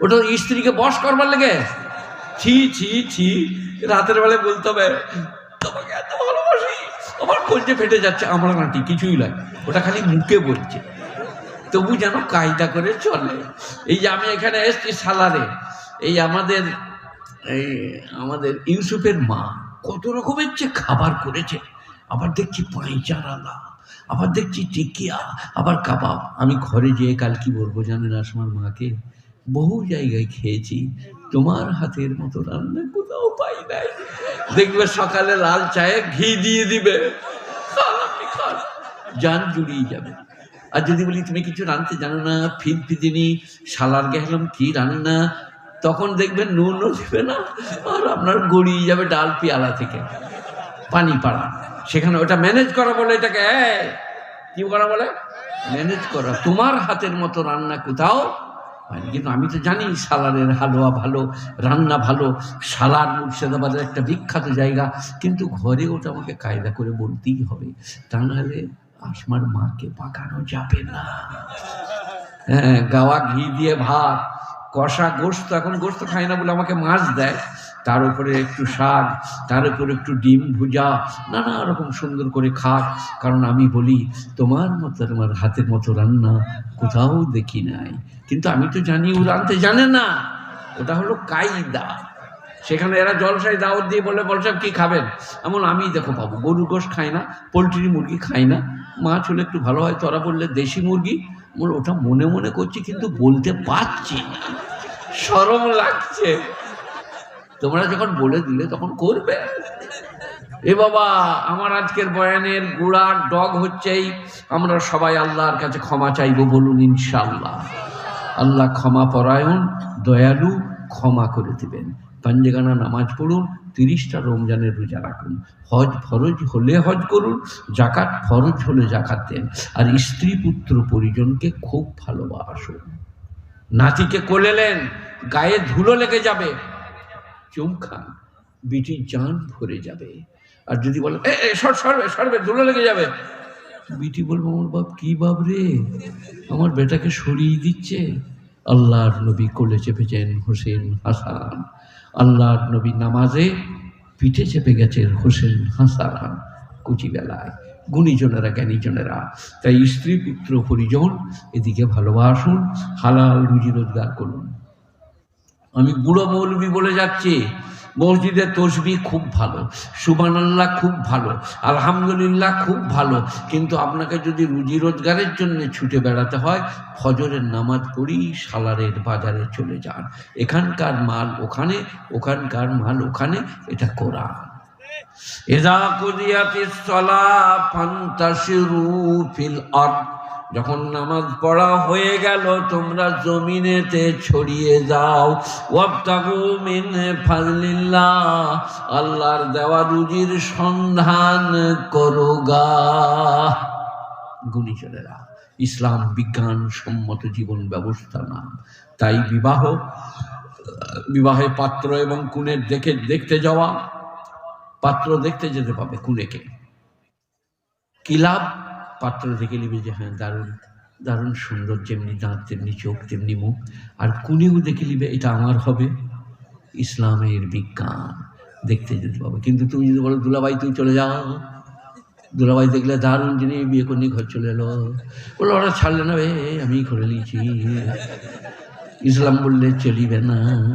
ওটা স্ত্রীকে বস করবার লেগে। ছি ছি ছি, রাতের বেলায় বলতে হবে, তোমাকে এত ভালোবাসি, আমার কলজে ফেটে যাচ্ছে। আমার নাটি কিছুই নয়, ওটা খালি মুখে বলছে। তবু যেন কায়দা করে চলে। এই যে আমি এখানে এসছি সালারে, এই আমাদের এই আমাদের ইউসুফের মা কত রকমের যে খাবার করেছে। আবার দেখছি পাঁচা রান্না আবার দেখছি টিকিয়া, আবার কাবাব। আমি ঘরে যেয়ে কাল কি বলব জানেন আসমার মাকে? বহু জায়গায় খেয়েছি। তোমার হাতের মতো রান্না কোথাও পাই নাই। দেখবে সকালে লাল চায়ে ঘি দিয়ে দিবে। যান জুড়িয়ে যাবে। আর যদি বলি, তুমি কিছু রাঁধতে জানো না? ফিদ ফিদিনি শালার গেলাম কি রান্না? তখন দেখবেন নুনও দেবে না। আর আপনার গড়িয়ে যাবে ডাল পিয়ালা থেকে। পানি পাড়া। সেখানে ওটা ম্যানেজ করা বলে এটাকে কি করা বলে? ম্যানেজ করা। তোমার হাতের মতো রান্না কোথাও হয়নি। কিন্তু আমি তো জানি সালারের হালুয়া ভালো, রান্না ভালো সালার মুর্শিদাবাদের একটা বিখ্যাত জায়গা, কিন্তু ঘরে ওটা আমাকে কায়দা করে বলতেই হবে। তা নাহলে আসমার মাকে পাকানো যাবে না। হ্যাঁ গাওয়া ঘি দিয়ে ভাত, কষা গোস্ত এখন গোস্ত খায় না বলে আমাকে মাছ দেয়। তার উপরে একটু শাক, তার উপরে একটু ডিম ভুজা, নানা রকম সুন্দর করে খাক। কারণ আমি বলি, তোমার মতো তোমার হাতের মতো রান্না কোথাও দেখি নাই। কিন্তু আমি তো জানি ও রাঁধতে জানে না। ওটা হলো কায়দা। সেখানে এরা জলসায় দাওয়াত দিয়ে বলে বলসাব কি খাবেন? এমন আমি দেখো পাবো গরু গোশ খাই না পোলট্রি মুরগি খাই না। মাছ হলে একটু ভালো হয়, তোরা বললে দেশি মুরগি। ওটা মনে মনে করছি, কিন্তু বলতে পারছি না। সরম লাগছে। তোমরা যখন বলে দিলে তখন করবে। এ বাবা, আমার আজকের বয়ানের গুড়ার ডগ হচ্ছেই, আমরা সবাই আল্লাহর কাছে ক্ষমা চাইব বলুন ইনশাল্লাহ আল্লাহ ক্ষমা পরায়ণ, দয়ালু, ক্ষমা করে দিবেন। পাঞ্জেগানা নামাজ পড়ুন, তিরিশটা রমজানের রোজা রাখুন। হজ ফরজ হলে হজ করুন জাকাত ফরজ হলে জাকাত দেন। আর স্ত্রী পুত্র পরিজনকে খুব ভালোবাসুন। নাতিকে কোলেলেন গায়ে ধুলো লেগে যাবে। চুম খান বিটির জান ভরে যাবে। আর যদি বলে এ এ, সর সরবে সরবে ধুলো লেগে যাবে। বিটি বলব আমার বাপ কি বাপ রে? আমার বেটাকে সরিয়ে দিচ্ছে। আল্লাহর নবী কোলে চেপেছেন হোসেন হাসান। আল্লাহর নবী নামাজে পিঠে চেপে গেছেন হোসেন হাসান কুচিবেলায়। গুণীজনেরা জ্ঞানীজনেরা তাই স্ত্রী পুত্র পরিজন এদিকে ভালোবাসুন হালাল রুজি রোজগার করুন। আমি বুড়ো মৌলবি বলে যাচ্ছি। মসজিদের তসবি খুব ভালো সুবানাল্লাহ খুব ভালো, আলহামদুলিল্লাহ খুব ভালো। কিন্তু আপনাকে যদি রুজি রোজগারের জন্য ছুটে বেড়াতে হয়, ফজরের নামাজ পড়ি, সালারের বাজারে চলে যান। এখানকার মাল ওখানে, ওখানকার মাল ওখানে, এটা কোরআন। এদা কুদিয়াতিস সলা ফান্তাশিরু ফিল আরদ। যখন নামাজ পড়া হয়ে গেল, তোমরা জমিনেতে ছড়িয়ে যাও। মিন ফাজলিল্লাহ আল্লাহর দেওয়া রুজির সন্ধান করো গা। গুণীজনেরা ইসলাম বিজ্ঞান সম্মত জীবন ব্যবস্থা না। তাই বিবাহ, বিবাহে পাত্র এবং কুনের দেখে, দেখতে যাওয়া, পাত্র দেখতে যেতে পাবে কুনেকে কি লাভ? পাত্র দেখে নিবে যে হ্যাঁ দারুণ দারুণ সুন্দর যেমনি দাঁত, তেমনি চোখ, তেমনি মুখ। আর কুনিও দেখে নিবে, এটা আমার হবে। ইসলামের বিজ্ঞান। দেখতে যেতে পাবে। কিন্তু তুমি যদি বলো, দুলাভাই তুই চলে যাও। দুলাভাই দেখলে দারুণ জিনিস, বিয়ে করনি ঘর চলে এলো। বলল, ওরা ছাড়লে না বে, আমি করে নিয়েছি। ইসলাম বললে চলিবে না।